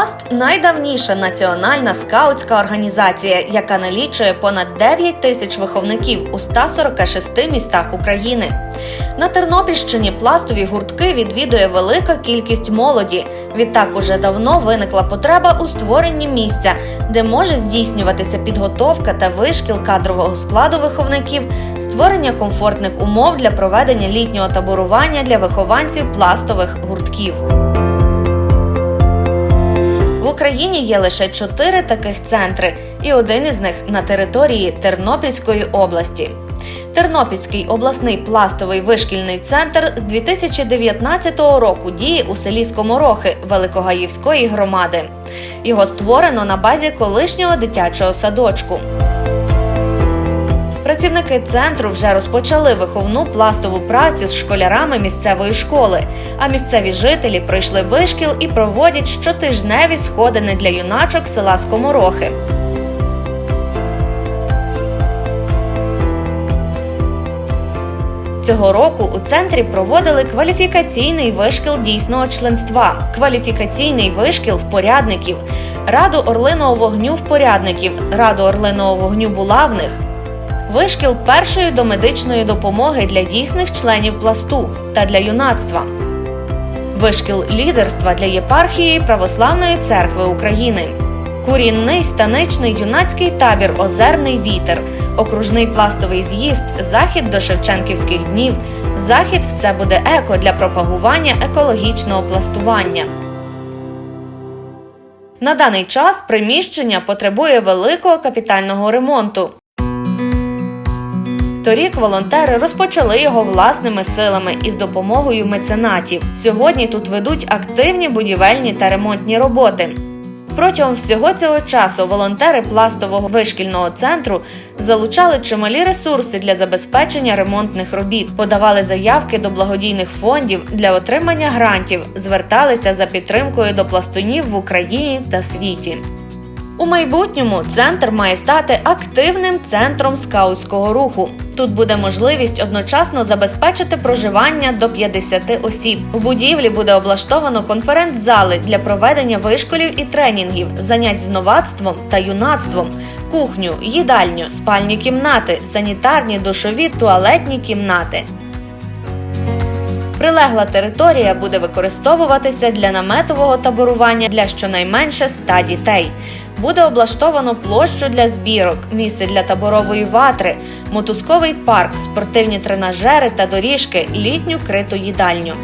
Пласт найдавніша національна скаутська організація, яка налічує понад 9 тисяч виховників у 146 містах України. На Тернопільщині пластові гуртки відвідує велика кількість молоді. Відтак уже давно виникла потреба у створенні місця, де може здійснюватися підготовка та вишкіл кадрового складу виховників, створення комфортних умов для проведення літнього таборування для вихованців пластових гуртків. Україні є лише чотири таких центри, і один із них на території Тернопільської області. Тернопільський обласний пластовий вишкільний центр з 2019 року діє у селі Скоморохи Великогаївської громади. Його створено на базі колишнього дитячого садочку. Працівники центру вже розпочали виховну пластову працю з школярами місцевої школи, а місцеві жителі пройшли вишкіл і проводять щотижневі сходини для юначок села Скоморохи. Цього року у центрі проводили кваліфікаційний вишкіл дійсного членства, кваліфікаційний вишкіл впорядників, раду орлиного вогню впорядників, раду орлиного вогню булавних, вишкіл першої домедичної допомоги для дійсних членів пласту та для юнацтва, вишкіл лідерства для єпархії Православної церкви України, курінний станичний юнацький табір Озерний вітер, окружний пластовий з'їзд, захід до Шевченківських днів, захід все буде еко для пропагування екологічного пластування. На даний час приміщення потребує великого капітального ремонту. Торік волонтери розпочали його власними силами із допомогою меценатів. Сьогодні тут ведуть активні будівельні та ремонтні роботи. Протягом всього цього часу волонтери пластового вишкільного центру залучали чималі ресурси для забезпечення ремонтних робіт, подавали заявки до благодійних фондів для отримання грантів, зверталися за підтримкою до пластунів в Україні та світі. У майбутньому центр має стати активним центром скаутського руху. Тут буде можливість одночасно забезпечити проживання до 50 осіб. У будівлі буде облаштовано конференц-зали для проведення вишколів і тренінгів, занять з новацтвом та юнацтвом, кухню, їдальню, спальні кімнати, санітарні, душові, туалетні кімнати. Прилегла територія буде використовуватися для наметового таборування для щонайменше 100 дітей. Буде облаштовано площу для збірок, місце для таборової ватри, мотузковий парк, спортивні тренажери та доріжки, літню криту їдальню.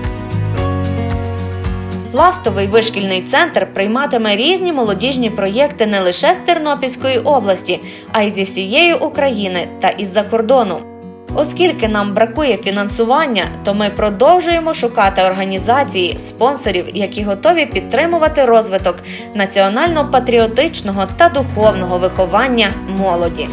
Пластовий вишкільний центр прийматиме різні молодіжні проєкти не лише з Тернопільської області, а й зі всієї України та із-за кордону. Оскільки нам бракує фінансування, то ми продовжуємо шукати організації, спонсорів, які готові підтримувати розвиток національно-патріотичного та духовного виховання молоді.